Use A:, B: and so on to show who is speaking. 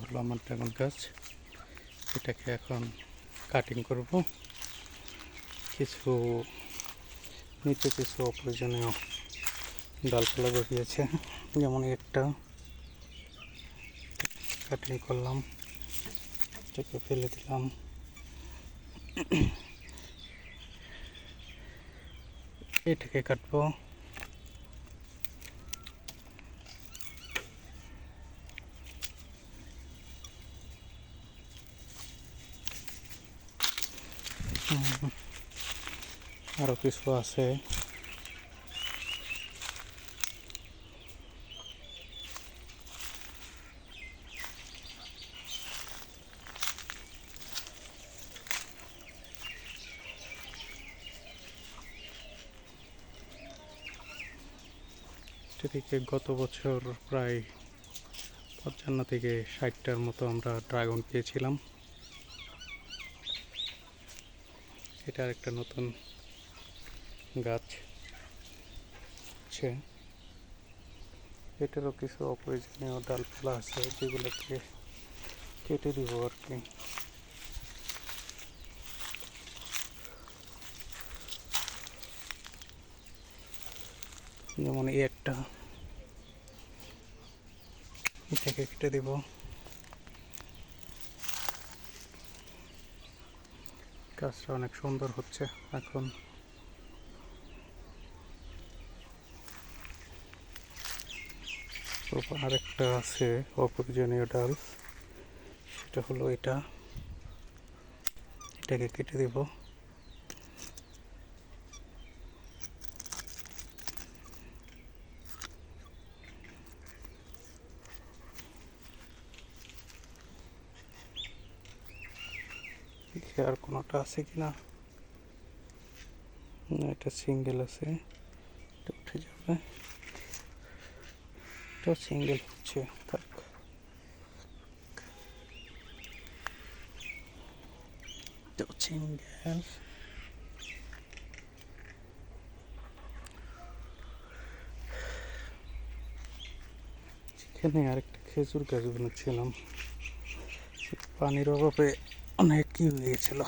A: হলো আমার ড্রাগন গাছ। এটাকে এখন কাটিং করব। কিছু, নিচে কিছু অপ্রয়োজনীয় ডালপালা বেরিয়েছে যেমন একটা। কাটিং করলাম, এটাকে ফেলে দিলাম। এটাকে কাটবো। হুম, আরও কিছু আছে। এদিকে গত বছর প্রায় পঞ্চান্ন থেকে ষাটটার মতো আমরা ড্রাগন পেয়েছিলাম এটা একটা নতুন গাছ। আছে এটারও কিছু অপ্রয়োজনীয় ডালপালা আছে, যেগুলোকে কেটে দিব আর কি। যেমন এই একটা। এটাকে কেটে দিব। গাছটা অনেক সুন্দর হচ্ছে এখন। আরেকটা আছে অপ্রয়োজনীয় ডাল, সেটা হলো এটা। এটাকে কেটে দিব। দেখি আর কোনোটা আছে কি না? এটা সিঙ্গেল আছে। এটা উঠে যাবে। এটাও সিঙ্গেল হচ্ছে সিঙ্গেল এখানে আরেকটা খেজুর গাছ বানাচ্ছিলাম। পানির অভাবে অনেক কি হয়ে গেছিল